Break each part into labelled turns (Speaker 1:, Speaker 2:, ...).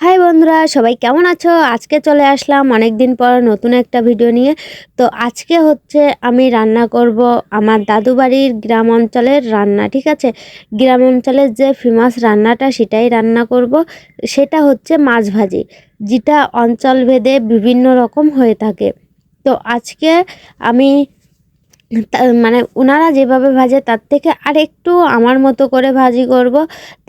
Speaker 1: High বন্ধুরা, সবাই কেমন আছো? আজকে চলে আসলাম অনেক দিন পর নতুন একটা ভিডিও নিয়ে। তো আজকে হচ্ছে আমি রান্না করব আমার দাদু বাড়ির গ্রাম অঞ্চলের রান্না, ঠিক আছে? গ্রাম অঞ্চলের যে ফেমাস রান্নাটা সেটাই রান্না করব। সেটা হচ্ছে মাছ ভাজি, যেটা অঞ্চল ভেদে বিভিন্ন রকম হয়ে থাকে। তো আজকে আমি মানে ওনারা যেভাবে ভাজে, তার থেকে আর একটু আমার মতো করে ভাজি করব।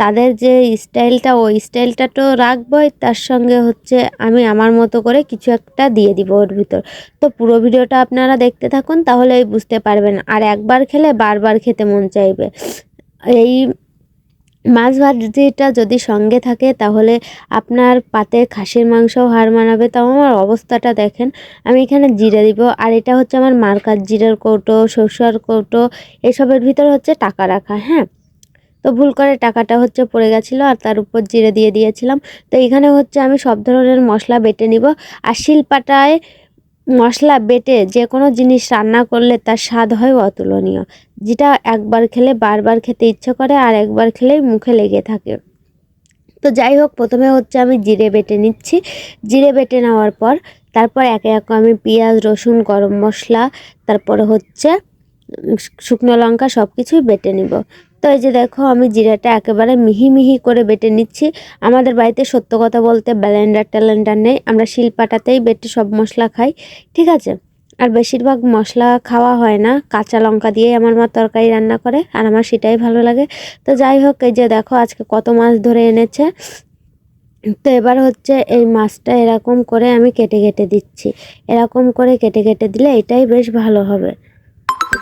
Speaker 1: তাদের যে স্টাইলটা, ওই স্টাইলটা তো রাখবই, তার সঙ্গে হচ্ছে আমি আমার মতো করে কিছু একটা দিয়ে দিব ওর ভিতর। তো পুরো ভিডিওটা আপনারা দেখতে থাকুন, তাহলেই বুঝতে পারবেন। আর একবার খেলে বারবার খেতে মন চাইবে। এই মাছ ভাজিটা যদি সঙ্গে থাকে, তাহলে আপনার পাতে খাসির মাংসও হার মানাবে। তাও আমার অবস্থাটা দেখেন, আমি এখানে জিরে দিব। আর এটা হচ্ছে আমার মার্কার জিরার কৌটো, সরষার কৌটো, এসবের ভিতর হচ্ছে টাকা রাখা হ্যাঁ? তো ভুল করে টাকাটা হচ্ছে পড়ে গেছিল আর তার উপর জিরে দিয়ে দিয়েছিলাম। তো এখানে হচ্ছে আমি সব ধরনের মশলা বেটে নিব। আর শিলপাটায় মশলা বেটে যে কোনো জিনিস রান্না করলে তার স্বাদ হয় অতুলনীয়, যেটা একবার খেলে বারবার খেতে ইচ্ছে করে আর একবার খেলেই মুখে লেগে থাকে। তো যাই হোক, প্রথমে হচ্ছে আমি জিরে বেটে নিচ্ছি। জিরে বেটে নেওয়ার পর তারপর একে একে আমি পেঁয়াজ, রসুন, গরম মশলা, তারপরে হচ্ছে শুকনো লঙ্কা সব কিছুই বেটে নিব। তো এই যে দেখো, আমি জিরাটা একেবারে মিহি মিহি করে বেটে নিচ্ছি। আমাদের বাড়িতে সত্য কথা বলতে ব্যালেন্ডার ট্যালেন্ডার নেই। আমরা শিলপাটাতেই বেটে সব মশলা খাই, ঠিক আছে? আর বেশিরভাগ মশলা খাওয়া হয় না। কাঁচা লঙ্কা দিয়েই আমার মা তরকারি রান্না করে, আর আমার সেটাই ভালো লাগে। তো যাই হোক, এই যে দেখো, আজকে কত মাছ ধরে এনেছে। তো এবার হচ্ছে এই মাছটা এরকম করে আমি কেটে কেটে দিচ্ছি। এরকম করে কেটে কেটে দিলে এটাই বেশ ভালো হবে।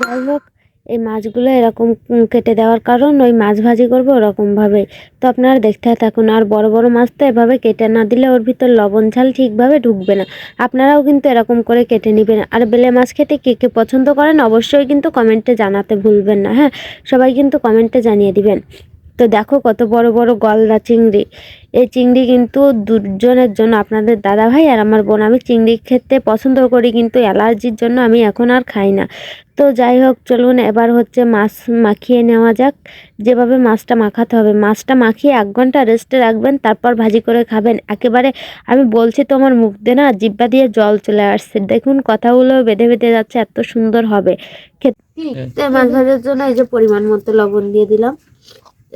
Speaker 1: যাই হোক এই মাছগুলো এরকম কেটে দেওয়ার কারণ ওই মাছ ভাজি করব ওরকমভাবে। তো আপনারা দেখতে থাকুন, আর বড় বড় মাছ তো এভাবে কেটে না দিলে ওর ভিতর লবণ ঝাল ঠিকভাবে ঢুকবে না। আপনারাও কিন্তু এরকম করে কেটে নেবেন। আর বেলে মাছ খেতে কে কে পছন্দ করেন অবশ্যই কিন্তু কমেন্টে জানাতে ভুলবেন না হ্যাঁ? সবাই কিন্তু কমেন্টে জানিয়ে দিবেন। তো দেখো কত বড় বড় গলদা চিংড়ি। এই চিংড়ি কিন্তু দুজনের জন্য আপনাদের দাদা ভাই আর আমার বোন আমি চিংড়ি খেতে পছন্দ করি কিন্তু অ্যালার্জির জন্য আমি এখন আর খাই না। তো যাই হোক চলুন এবার হচ্ছে মাছ মাখিয়ে নেওয়া যাক। যেভাবে মাছটা মাখাতে হবে মাছটা মাখিয়ে এক ঘণ্টা রেস্টে রাখবেন তারপর ভাজি করে খাবেন। একেবারে আমি বলছি তো আমার মুখ দিয়ে না জিব্বা দিয়ে জল চলে আসছে। দেখুন কথাগুলো বেঁধে বেঁধে যাচ্ছে এত সুন্দর হবে। খেতে মাছ ভাজার জন্য এই যে পরিমাণ মতো লবণ দিয়ে দিলাম।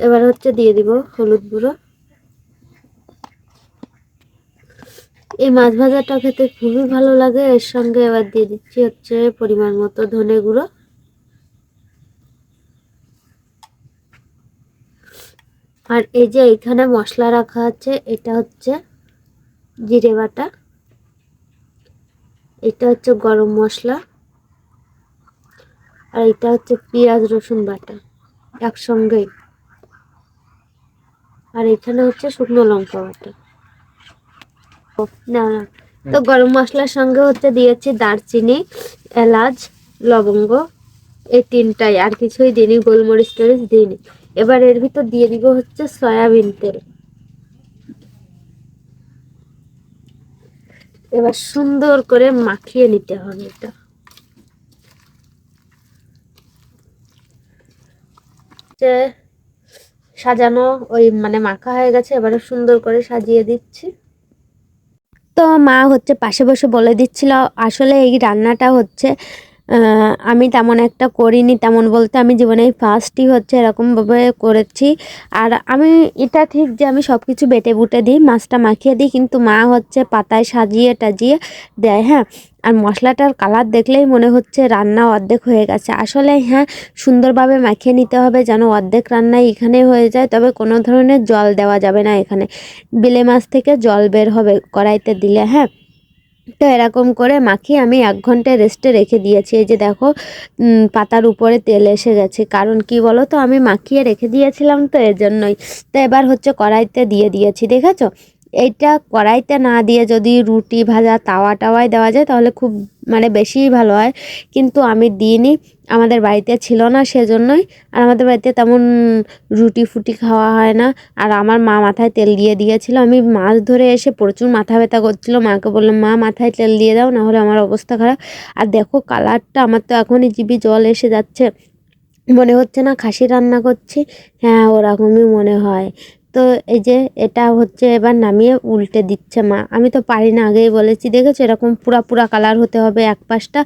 Speaker 1: এবার হচ্ছে দিয়ে দিব হলুদ গুঁড়ো। এই মাছ ভাজাটা খেতে খুবই ভালো লাগে, এর সঙ্গে এবার দিয়ে দিচ্ছি হচ্ছে পরিমাণ মতো ধনে গুঁড়ো। আর এই যে এখানে মশলা রাখা আছে, এটা হচ্ছে জিরে বাটা। এটা হচ্ছে গরম মশলা। আর এটা হচ্ছে পেঁয়াজ রসুন বাটা, একসঙ্গেই। আর এখানে হচ্ছে শুকনো লঙ্কা বাটা। না না। তো গরম মশলার সঙ্গে হচ্ছে দিয়েছি দারচিনি, এলাচ, লবঙ্গ, এই তিনটাই। আর কিছুই দিইনি, গোলমরিচ টরিচ দিইনি। এবার এর ভিতর দিয়ে দিব হচ্ছে সয়াবিন তেল। এবার সুন্দর করে মাখিয়ে নিতে হবে এটা। সাজানো ওই মানে মাখা হয়ে গেছে, এবারে সুন্দর করে সাজিয়ে দিচ্ছি। তো মা হচ্ছে পাশে বসে বলে দিচ্ছিল, আসলে এই রান্নাটা হচ্ছে আমি তেমন একটা করিনি, তেমন বলতে আমি জীবনে ফার্স্টই হচ্ছে এরকমভাবে করেছি। আর আমি এটা ঠিক যে আমি সব কিছু বেটে বুটে দিই, মাছটা মাখিয়ে দিই, কিন্তু মা হচ্ছে পাতায় সাজিয়ে টাজিয়ে দেয় হ্যাঁ? আর মশলাটার কালার দেখলেই মনে হচ্ছে রান্না অর্ধেক হয়ে গেছে। আসলে হ্যাঁ সুন্দরভাবে মাখিয়ে নিতে হবে যেন অর্ধেক রান্নাই এখানে হয়ে যায়, তবে কোনো ধরনের জল দেওয়া যাবে না এখানে। বেলে মাছ থেকে জল বের হবে কড়াইতে দিলে হ্যাঁ? তো এরকম করে মাখিয়ে আমি এক ঘণ্টা রেস্টে রেখে দিয়েছি। এই যে দেখো পাতার উপরে তেল এসে গেছে। কারণ কি বলো তো আমি মাখিয়ে রেখে দিয়েছিলাম তো এর জন্যই তো এবার হচ্ছে কড়াইতে দিয়ে দিয়েছি, দেখেছ? এইটা কড়াইতে না দিয়ে যদি রুটি ভাজা তাওয়া টাওয়ায় দেওয়া যায়, তাহলে খুব মানে বেশিই ভালো হয়। কিন্তু আমি দিইনি, আমাদের বাড়িতে ছিল না সেজন্যই। আর আমাদের বাড়িতে তেমন রুটি ফুটি খাওয়া হয় না। আর আমার মা মাথায় তেল দিয়ে দিয়েছিল। আমি মাছ ধরে এসে প্রচুর মাথা ব্যথা করছিল। মাকে বললাম, মা, মাথায় তেল দিয়ে দাও, নাহলে আমার অবস্থা খারাপ। আর দেখো কালারটা, আমার তো এখনই জিবি জল এসে যাচ্ছে। মনে হচ্ছে না খাসি রান্না করছি। হ্যাঁ ওরকমই মনে হয়। তো এই যে এটা হচ্ছে এবার নামিয়ে উল্টে দিচ্ছে মা। আমি তো পারি না আগেই বলেছি, দেখেছ? এরকম পুরা পুরা কালার হতে হবে এক পাশটা।